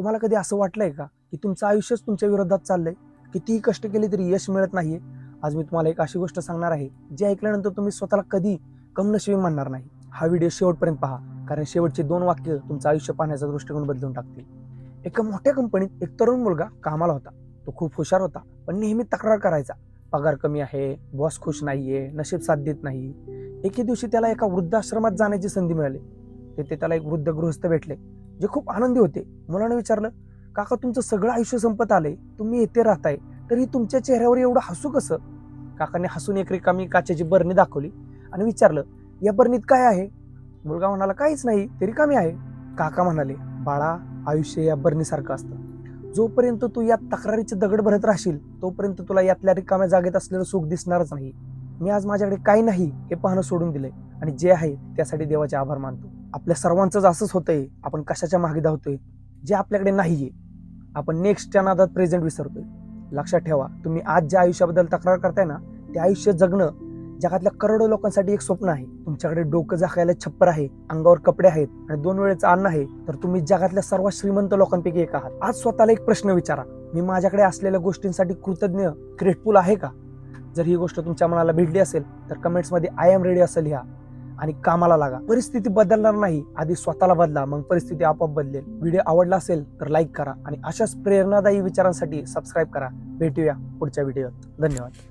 तुम्हाला कधी असं वाटलंय का की तुमचं आयुष्यच तुमच्या विरोधात चाललंय? कितीही कष्ट केले तरी यश मिळत नाहीये. आज मी तुम्हाला एक अशी गोष्ट सांगणार आहे जी ऐकल्यानंतर तुम्ही स्वतःला कधी कमनशिबी म्हणणार नाही. हा व्हिडिओ शेवटपर्यंत पहा कारण शेवटचे दोन वाक्य तुमचं आयुष्य पाहण्याचा दृष्टिकोन बदलून टाकतील. एका मोठ्या कंपनीत एक तरुण मुलगा कामाला होता. तो खूप हुशार होता पण नेहमी तक्रार करायचा. पगार कमी आहे बॉस खुश नाहीये नशीब साथ देत नाही. एके दिवशी त्याला एका वृद्धाश्रमात जाण्याची संधी मिळाली. तेथे त्याला एक वृद्ध गृहस्थ भेटले. जे खूप आनंदी होते. मुलाने विचारलं काका तुमचं सगळं आयुष्य संपत आलंय. तुम्ही येथे राहताय. तरी तुमच्या चेहऱ्यावर एवढं हसू कसं? काकाने हसून एक रिकामी काचेची बरणी दाखवली आणि विचारलं या बरणीत काय आहे? मुलगा म्हणाला काहीच नाही ते रिकामी आहे. काका म्हणाले बाळा आयुष्य या बरणीसारखं असतं. जोपर्यंत तू या तक्रारीचे दगड भरत राहशील तोपर्यंत तुला यातल्या रिकाम्या जागेत असलेलं सुख दिसणारच नाही. मी आज माझ्याकडे काय नाही हे पाहणं सोडून दिलंय आणि जे आहे त्यासाठी देवाचे आभार मानतो. आपल्या सर्वांचंच असंच होतंय. आपण कशाच्या मागे धावतोय? जे आपल्याकडे नाहीये. आपण नेक्स्टच्या नादात प्रेझेंट विसरतोय. लक्षात ठेवा तुम्ही आज ज्या आयुष्याबद्दल तक्रार करताय ना ते आयुष्य जगणं जगातल्या करोडो लोकांसाठी एक स्वप्न आहे. तुमच्याकडे डोकं झाकायला छप्पर आहे अंगावर कपडे आहेत आणि दोन वेळेचं अन्न आहे तर तुम्ही जगातल्या सर्वात श्रीमंत लोकांपैकी एक आहात. आज स्वतःला एक प्रश्न विचारा. मी माझ्याकडे असलेल्या गोष्टींसाठी कृतज्ञ ग्रेटफुल आहे का? जर ही गोष्ट तुमच्या मनाला भिडली असेल तर कमेंट्समध्ये आय एम रेडी असं लिहा. आणि कामाला लागा. परिस्थिती बदलणार नाही. आधी स्वतःला बदला मग परिस्थिती आपोआप बदलेल. व्हिडिओ आवडला असेल तर लाईक करा आणि अशाच प्रेरणादायी विचारांसाठी सबस्क्राईब करा. भेटूया पुढच्या व्हिडिओत धन्यवाद.